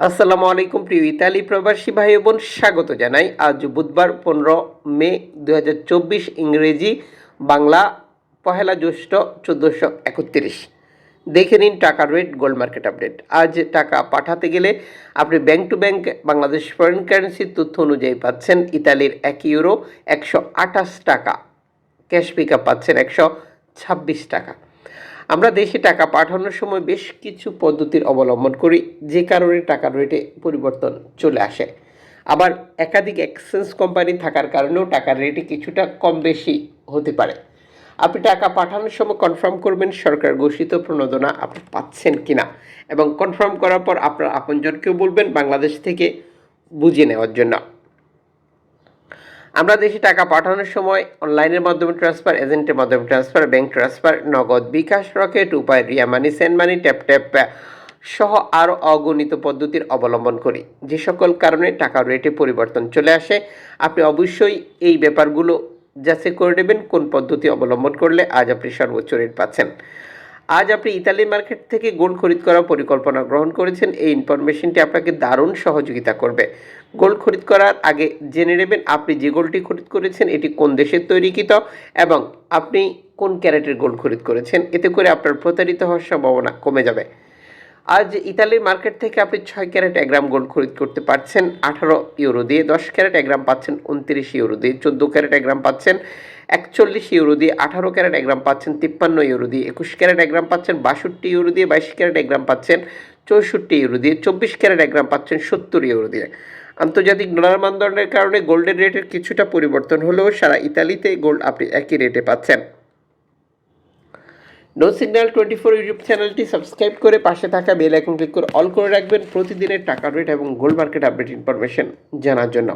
আসসালামু আলাইকুম প্রিয় ইতালি প্রবাসী ভাই বোন, স্বাগত জানাই। আজ বুধবার পনেরো মে দু হাজার চব্বিশ ইংরেজি বাংলা, পহেলা জ্যৈষ্ঠ চোদ্দোশো একত্রিশ। দেখে নিন টাকার রেট, গোল্ড মার্কেট আপডেট। আজ টাকা পাঠাতে গেলে আপনি bank to bank Bangladesh foreign কারেন্সির তথ্য অনুযায়ী পাচ্ছেন। ইতালির এক ইউরো একশো আঠাশ টাকা, ক্যাশ পিক আপ পাচ্ছেন একশো ছাব্বিশ টাকা। আমরা দেশে টাকা পাঠানোর সময় বেশ কিছু পদ্ধতির অবলম্বন করি, যে কারণে টাকার রেটে পরিবর্তন চলে আসে। আবার একাধিক এক্সচেঞ্জ কোম্পানি থাকার কারণেও টাকার রেটে কিছুটা কম বেশি হতে পারে। আপনি টাকা পাঠানোর সময় কনফার্ম করবেন সরকার ঘোষিত প্রণোদনা আপনি পাচ্ছেন কিনা এবং কনফার্ম করার পর আপনার আপনজনকেও বলবেন বাংলাদেশ থেকে বুঝে নেওয়ার জন্য। আমরা দেশে টাকা পাঠানোর সময় অনলাইনের মাধ্যমে ট্রান্সফার, এজেন্টের মাধ্যমে transfer, bank transfer, Nagad bKash Rocket, Upay Ria Money, send money, Tap Tap সহ আরও অগণিত পদ্ধতির অবলম্বন করি। যে সকল কারণে টাকার রেটে পরিবর্তন চলে আসে, আপনি অবশ্যই এই ব্যাপারগুলো যাচাই করে নেবেন, কোন পদ্ধতি অবলম্বন করলে আজ আপনি সর্বোচ্চ রেট পাচ্ছেন। আজ আপনি ইতালি মার্কেট থেকে গোল্ড খরিদ করার পরিকল্পনা গ্রহণ করেছেন, এই ইনফরমেশনটি আপনাকে দারুণ সহযোগিতা করবে। গোল্ড খরিদ করার আগে জেনে নেবেন আপনি যে গোল্ডটি খরিদ করেছেন, এটি কোন দেশের তৈরিকৃত এবং আপনি কোন ক্যারেটের গোল্ড খরিদ করেছেন? এতে করে আপনার প্রতারিত হওয়ার সম্ভাবনা কমে যাবে। আজ ইতালির মার্কেট থেকে আপনি ছয় ক্যারেট এক গ্রাম গোল্ড খরিদ করতে পারছেন। আঠারো ইউরো দিয়ে দশ ক্যারেট এক গ্রাম পাচ্ছেন। উনত্রিশ ইউরো দিয়ে চোদ্দ ক্যারেট এক গ্রাম পাচ্ছেন। একচল্লিশ ইউরো দিয়ে আঠারো ক্যারেট এক গ্রাম পাচ্ছেন। তিপ্পান্ন ইউরো দিয়ে একুশ ক্যারেট এক গ্রাম পাচ্ছেন। বাষট্টি ইউরো দিয়ে বাইশ ক্যারেট এক গ্রাম পাচ্ছেন। চৌষট্টি ইউরো দিয়ে চব্বিশ ক্যারেট এক গ্রাম পাচ্ছেন। সত্তর ইউরো দিয়ে। আন্তর্জাতিক ডলার মানদণ্ডের কারণে গোল্ডের রেটের কিছুটা পরিবর্তন হলেও সারা ইতালিতে গোল্ড আপনি একই রেটে পাচ্ছেন। No signal twenty four YouTube চ্যানেলটি সাবস্ক্রাইব করে পাশে থাকা বেল আইকন ক্লিক করে অল করে রাখবেন। প্রতিদিনের টাকা রেট এবং গোল্ড মার্কেট আপডেট ইনফরমেশন জানার জন্য।